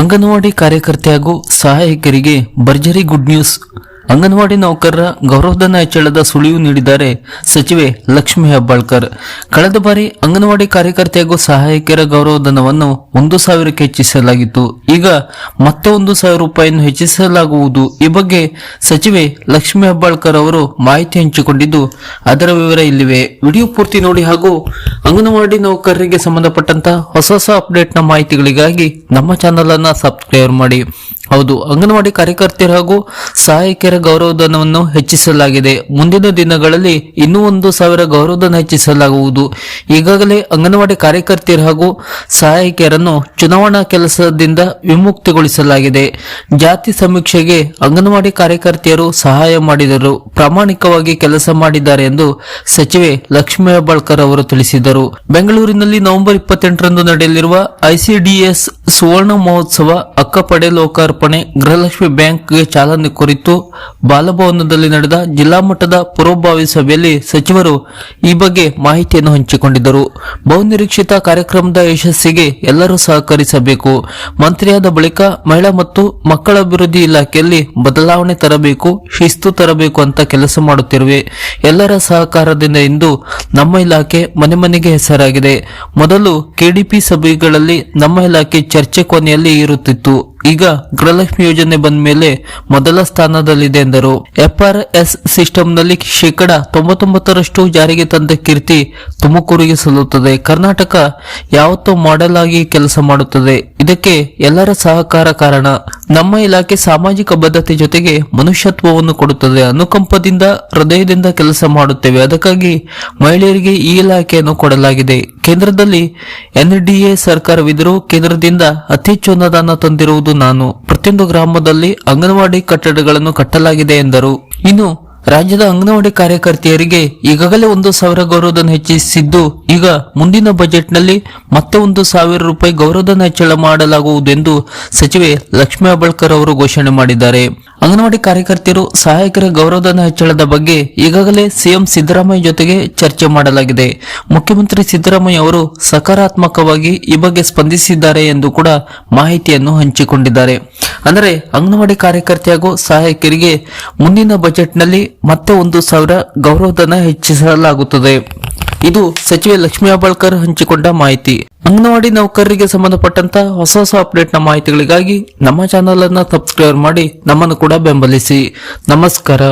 ಅಂಗನವಾಡಿ ಕಾರ್ಯಕರ್ತೆ ಹಾಗೂ ಸಹಾಯಕರಿಗೆ ಭರ್ಜರಿ ಗುಡ್ ನ್ಯೂಸ್. ಅಂಗನವಾಡಿ ನೌಕರರ ಗೌರವಧನ ಹೆಚ್ಚಳದ ಸುಳಿವು ನೀಡಿದ್ದಾರೆ ಸಚಿವೆ ಲಕ್ಷ್ಮಿ ಹೆಬ್ಬಾಳ್ಕರ್. ಕಳೆದ ಬಾರಿ ಅಂಗನವಾಡಿ ಕಾರ್ಯಕರ್ತೆ ಹಾಗೂ ಸಹಾಯಕಿಯರ ಗೌರವಧನವನ್ನು ಒಂದು ಸಾವಿರಕ್ಕೆ ಹೆಚ್ಚಿಸಲಾಗಿತ್ತು. ಈಗ ಮತ್ತೆ ಒಂದು ಸಾವಿರ ರೂಪಾಯಿಯನ್ನು ಹೆಚ್ಚಿಸಲಾಗುವುದು. ಈ ಬಗ್ಗೆ ಸಚಿವೆ ಲಕ್ಷ್ಮಿ ಹೆಬ್ಬಾಳ್ಕರ್ ಅವರು ಮಾಹಿತಿ ಹಂಚಿಕೊಂಡಿದ್ದು, ಅದರ ವಿವರ ಇಲ್ಲಿವೆ. ವಿಡಿಯೋ ಪೂರ್ತಿ ನೋಡಿ ಹಾಗೂ ಅಂಗನವಾಡಿ ನೌಕರರಿಗೆ ಸಂಬಂಧಪಟ್ಟಂತಹ ಹೊಸ ಹೊಸ ಅಪ್ಡೇಟ್ನ ಮಾಹಿತಿಗಳಿಗಾಗಿ ನಮ್ಮ ಚಾನಲ್ ಅನ್ನು ಸಬ್ಸ್ಕ್ರೈಬ್ ಮಾಡಿ. ಹೌದು, ಅಂಗನವಾಡಿ ಕಾರ್ಯಕರ್ತೆಯರು ಹಾಗೂ ಸಹಾಯಕಿಯರ ಗೌರವಧನವನ್ನು ಹೆಚ್ಚಿಸಲಾಗಿದೆ. ಮುಂದಿನ ದಿನಗಳಲ್ಲಿ ಇನ್ನೂ ಒಂದು ಸಾವಿರ ಗೌರವಧನ ಹೆಚ್ಚಿಸಲಾಗುವುದು. ಈಗಾಗಲೇ ಅಂಗನವಾಡಿ ಕಾರ್ಯಕರ್ತೆಯರು ಹಾಗೂ ಸಹಾಯಕಿಯರನ್ನು ಚುನಾವಣಾ ಕೆಲಸದಿಂದ ವಿಮುಕ್ತಿಗೊಳಿಸಲಾಗಿದೆ. ಜಾತಿ ಸಮೀಕ್ಷೆಗೆ ಅಂಗನವಾಡಿ ಕಾರ್ಯಕರ್ತೆಯರು ಸಹಾಯ ಮಾಡಿದರು. ಪ್ರಾಮಾಣಿಕವಾಗಿ ಕೆಲಸ ಮಾಡಿದ್ದಾರೆ ಎಂದು ಸಚಿವೆ ಲಕ್ಷ್ಮೀ ಹೆಬ್ಬಾಳ್ಕರ್ ಅವರು ತಿಳಿಸಿದರು. ಬೆಂಗಳೂರಿನಲ್ಲಿ ನವೆಂಬರ್ ಇಪ್ಪತ್ತೆಂಟರಂದು ನಡೆಯಲಿರುವ ಐಸಿಡಿಎಸ್ ಸುವರ್ಣ ಮಹೋತ್ಸವ ಅಕ್ಕಪಡೆ ಲೋಕಾರ್ಪಣೆ ಗೃಹಲಕ್ಷ್ಮಿ ಬ್ಯಾಂಕ್ಗೆ ಚಾಲನೆ ಕುರಿತು ಬಾಲಭವನದಲ್ಲಿ ನಡೆದ ಜಿಲ್ಲಾ ಮಟ್ಟದ ಪೂರ್ವಭಾವಿ ಸಭೆಯಲ್ಲಿ ಸಚಿವರು ಈ ಬಗ್ಗೆ ಮಾಹಿತಿಯನ್ನು ಹಂಚಿಕೊಂಡಿದ್ದರು. ಬಹುನಿರೀಕ್ಷಿತ ಕಾರ್ಯಕ್ರಮದ ಯಶಸ್ಸಿಗೆ ಎಲ್ಲರೂ ಸಹಕರಿಸಬೇಕು. ಮಂತ್ರಿಯಾದ ಬಳಿಕ ಮಹಿಳಾ ಮತ್ತು ಮಕ್ಕಳ ಅಭಿವೃದ್ಧಿ ಇಲಾಖೆಯಲ್ಲಿ ಬದಲಾವಣೆ ತರಬೇಕು, ಶಿಸ್ತು ತರಬೇಕು ಅಂತ ಕೆಲಸ ಮಾಡುತ್ತಿರುವೆ. ಎಲ್ಲರ ಸಹಕಾರದಿಂದ ಇಂದು ನಮ್ಮ ಇಲಾಖೆ ಮನೆ ಮನೆಗೆ ಹೆಸರಾಗಿದೆ. ಮೊದಲು ಕೆಡಿಪಿ ಸಭೆಗಳಲ್ಲಿ ನಮ್ಮ ಇಲಾಖೆ ಚರ್ಚೆ ಕೊನೆಯಲ್ಲಿ ಇರುತ್ತಿತ್ತು. ಈಗ ಗೃಹಲಕ್ಷ್ಮಿ ಯೋಜನೆ ಬಂದ ಮೇಲೆ ಮೊದಲ ಸ್ಥಾನದಲ್ಲಿದೆ ಎಂದರು. ಎಫ್ಆರ್ಎಸ್ ಸಿಸ್ಟಂನಲ್ಲಿ ಶೇಕಡ ತೊಂಬತ್ತೊಂಬತ್ತರಷ್ಟು ಜಾರಿಗೆ ತಂದ ಕೀರ್ತಿ ತುಮಕೂರಿಗೆ ಸಲ್ಲುತ್ತದೆ. ಕರ್ನಾಟಕ ಯಾವತ್ತೂ ಮಾಡೆಲ್ ಆಗಿ ಕೆಲಸ ಮಾಡುತ್ತದೆ. ಇದಕ್ಕೆ ಎಲ್ಲರ ಸಹಕಾರ ಕಾರಣ. ನಮ್ಮ ಇಲಾಖೆ ಸಾಮಾಜಿಕ ಬದ್ಧತೆ ಜೊತೆಗೆ ಮನುಷ್ಯತ್ವವನ್ನು ಕೊಡುತ್ತದೆ. ಅನುಕಂಪದಿಂದ, ಹೃದಯದಿಂದ ಕೆಲಸ ಮಾಡುತ್ತೇವೆ. ಅದಕ್ಕಾಗಿ ಮಹಿಳೆಯರಿಗೆ ಈ ಇಲಾಖೆಯನ್ನು ಕೊಡಲಾಗಿದೆ. ಕೇಂದ್ರದಲ್ಲಿ ಎನ್ಡಿಎ ಸರ್ಕಾರವಿದ್ದರೂ ಕೇಂದ್ರದಿಂದ ಅತಿ ಹೆಚ್ಚು ಅನುದಾನ ತಂದಿರುವುದು ನಾನು. ಪ್ರತಿಯೊಂದು ಗ್ರಾಮದಲ್ಲಿ ಅಂಗನವಾಡಿ ಕಟ್ಟಡಗಳನ್ನು ಕಟ್ಟಲಾಗಿದೆ ಎಂದರು. ಇನ್ನು ರಾಜ್ಯದ ಅಂಗನವಾಡಿ ಕಾರ್ಯಕರ್ತೆಯರಿಗೆ ಈಗಾಗಲೇ ಒಂದು ಸಾವಿರ ಗೌರವಧನ ಹೆಚ್ಚಿಸಿದ್ದು, ಈಗ ಮುಂದಿನ ಬಜೆಟ್ನಲ್ಲಿ ಮತ್ತೆ ಒಂದು ಸಾವಿರ ರೂಪಾಯಿ ಗೌರವಧನ ಹೆಚ್ಚಳ ಮಾಡಲಾಗುವುದು ಎಂದು ಸಚಿವೆ ಲಕ್ಷ್ಮೀ ಅಬಳ್ಕರ್ ಅವರು ಘೋಷಣೆ ಮಾಡಿದ್ದಾರೆ. ಅಂಗನವಾಡಿ ಕಾರ್ಯಕರ್ತೆಯರು ಸಹಾಯಕರ ಗೌರವಧನ ಹೆಚ್ಚಳದ ಬಗ್ಗೆ ಈಗಾಗಲೇ ಸಿಎಂ ಸಿದ್ದರಾಮಯ್ಯ ಜೊತೆಗೆ ಚರ್ಚೆ ಮಾಡಲಾಗಿದೆ. ಮುಖ್ಯಮಂತ್ರಿ ಸಿದ್ದರಾಮಯ್ಯ ಅವರು ಸಕಾರಾತ್ಮಕವಾಗಿ ಈ ಬಗ್ಗೆ ಸ್ಪಂದಿಸಿದ್ದಾರೆ ಎಂದು ಕೂಡ ಮಾಹಿತಿಯನ್ನು ಹಂಚಿಕೊಂಡಿದ್ದಾರೆ. ಅಂದರೆ ಅಂಗನವಾಡಿ ಕಾರ್ಯಕರ್ತೆ ಹಾಗೂ ಸಹಾಯಕರಿಗೆ ಮುಂದಿನ ಬಜೆಟ್ನಲ್ಲಿ ಮತ್ತೆ ಒಂದು ಸಾವಿರ ಗೌರವಧನ ಹೆಚ್ಚಿಸಲಾಗುತ್ತದೆ. ಇದು ಸಚಿವೆ ಲಕ್ಷ್ಮೀ ಅಬಾಳ್ಕರ್ ಹಂಚಿಕೊಂಡ ಮಾಹಿತಿ. ಅಂಗನವಾಡಿ ನೌಕರರಿಗೆ ಸಂಬಂಧಪಟ್ಟಂತ ಹೊಸ ಹೊಸ ಅಪ್ಡೇಟ್ನ ಮಾಹಿತಿಗಳಿಗಾಗಿ ನಮ್ಮ ಚಾನೆಲ್ ಅನ್ನು ಸಬ್ಸ್ಕ್ರೈಬ್ ಮಾಡಿ ನಮ್ಮನ್ನು ಕೂಡ ಬೆಂಬಲಿಸಿ. ನಮಸ್ಕಾರ.